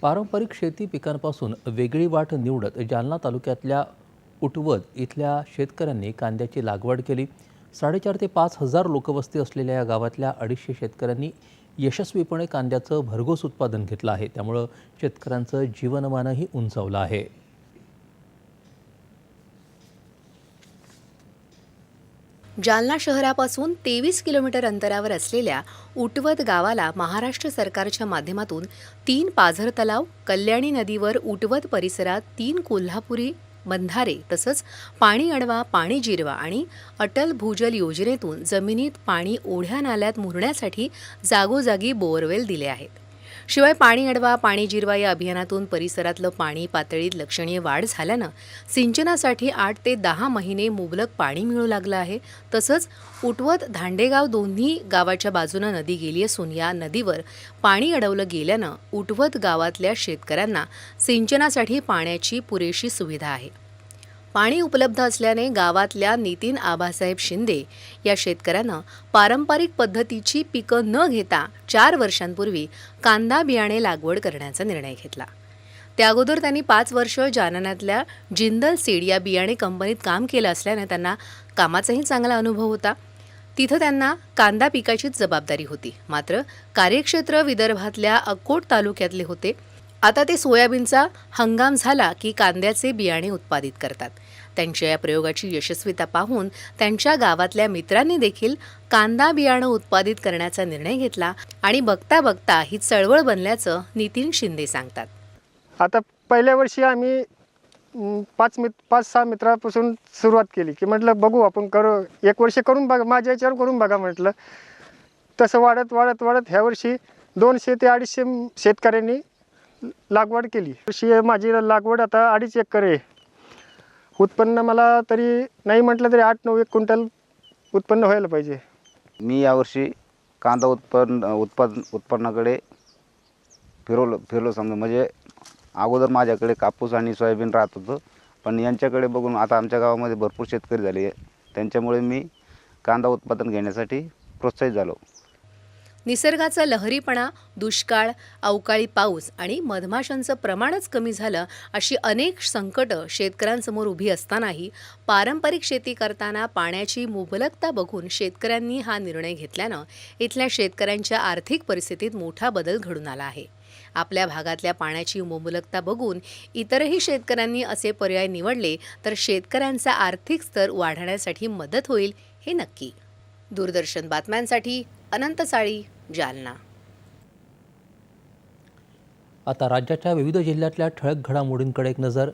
पारंपरिक शेती पिकांपासून वेगळी वाट निवडत जालना तालुक्यातल्या उटवद इथल्या शेतकऱ्यांनी कांद्याची लागवड केली. साडेचार ते पाच हजार लोकवस्ती असलेल्या या गावातल्या अडीचशे शेतकऱ्यांनी यशस्वीपणे कांद्याचं भरघोस उत्पादन घेतलं आहे. त्यामुळं शेतकऱ्यांचं जीवनमानही उंचावलं आहे. जालना शहरापासून तेवीस किलोमीटर अंतरावर असलेल्या उटवत गावाला महाराष्ट्र सरकारच्या माध्यमातून तीन पाझर तलाव कल्याणी नदीवर उटवत परिसरात तीन कोल्हापुरी बंधारे तसंच पाणी अडवा पाणी जिरवा आणि अटल भूजल योजनेतून जमिनीत पाणी ओढ्या नाल्यात मुरण्यासाठी जागोजागी बोअरवेल दिले आहेत. शिवाय पाणी अडवा पाणी जिरवा या अभियानातून परिसरातलं पाणी पातळीत लक्षणीय वाढ झाल्यानं सिंचनासाठी आठ ते दहा महिने मुबलक पाणी मिळू लागलं आहे. तसंच उटवत धांडेगाव दोन्ही गावाच्या बाजूनं नदी गेली असून या नदीवर पाणी अडवलं गेल्यानं उटवत गावातल्या शेतकऱ्यांना सिंचनासाठी पाण्याची पुरेशी सुविधा आहे. पाणी उपलब्ध असल्याने गावातल्या नितीन आबासाहेब शिंदे या शेतकऱ्यानं पारंपरिक पद्धतीची पिकं न घेता चार वर्षांपूर्वी कांदा बियाणे लागवड करण्याचा निर्णय घेतला. त्या अगोदर त्यांनी पाच वर्ष जालन्यातल्या जिंदल सीड या बियाणे कंपनीत काम केलं असल्याने त्यांना कामाचाही चांगला अनुभव होता. तिथं त्यांना कांदा पिकाचीच जबाबदारी होती. मात्र कार्यक्षेत्र विदर्भातल्या अकोट तालुक्यातले होते. आता ते सोयाबीनचा हंगाम झाला की कांद्याचे बियाणे उत्पादित करतात. त्यांच्या या प्रयोगाची यशस्वीता पाहून त्यांच्या गावातल्या मित्रांनी देखील कांदा बियाणं उत्पादित करण्याचा निर्णय घेतला आणि बघता बघता ही चळवळ बनल्याचं नितीन शिंदे सांगतात. आता पहिल्या वर्षी आम्ही पाच मित पाच सहा मित्रापासून सुरुवात केली की म्हटलं बघू आपण करू एक वर्ष करून बघा माझ्या याच्यावर करून बघा म्हटलं. तसं वाढत वाढत वाढत ह्या वर्षी दोनशे ते अडीचशे शेतकऱ्यांनी लागवड केली. वर्षी माझी लागवड आता अडीच एकर आहे. उत्पन्न मला तरी नाही म्हटलं तरी आठ नऊ एक क्विंटल उत्पन्न व्हायला पाहिजे. मी यावर्षी कांदा उत्पन्न उत्पादन उत्पन्नाकडे फिरवलं फिरलो समजा. म्हणजे अगोदर माझ्याकडे कापूस आणि सोयाबीन राहत होतं. पण यांच्याकडे बघून आता आमच्या गावामध्ये भरपूर शेतकरी झाले. त्यांच्यामुळे मी कांदा उत्पादन घेण्यासाठी प्रोत्साहित झालो. निसर्गाचा लहरीपणा दुष्काळ अवकाळी पाऊस आणि मधमाशांचं प्रमाणच कमी झालं अशी अनेक संकटं शेतकऱ्यांसमोर उभी असतानाही पारंपरिक शेती करताना पाण्याची मुबलकता बघून शेतकऱ्यांनी हा निर्णय घेतल्यानं इथल्या शेतकऱ्यांच्या आर्थिक परिस्थितीत मोठा बदल घडून आला आहे. आपल्या भागातल्या पाण्याची मुबलकता बघून इतरही शेतकऱ्यांनी असे पर्याय निवडले तर शेतकऱ्यांचा आर्थिक स्तर वाढण्यासाठी मदत होईल हे नक्की. दूरदर्शन बातम्यांसाठी अनंत साळी जालना. आता राज्याच्या विविध जिल्ह्यातल्या ठळक घडामोडींकडे एक नजर.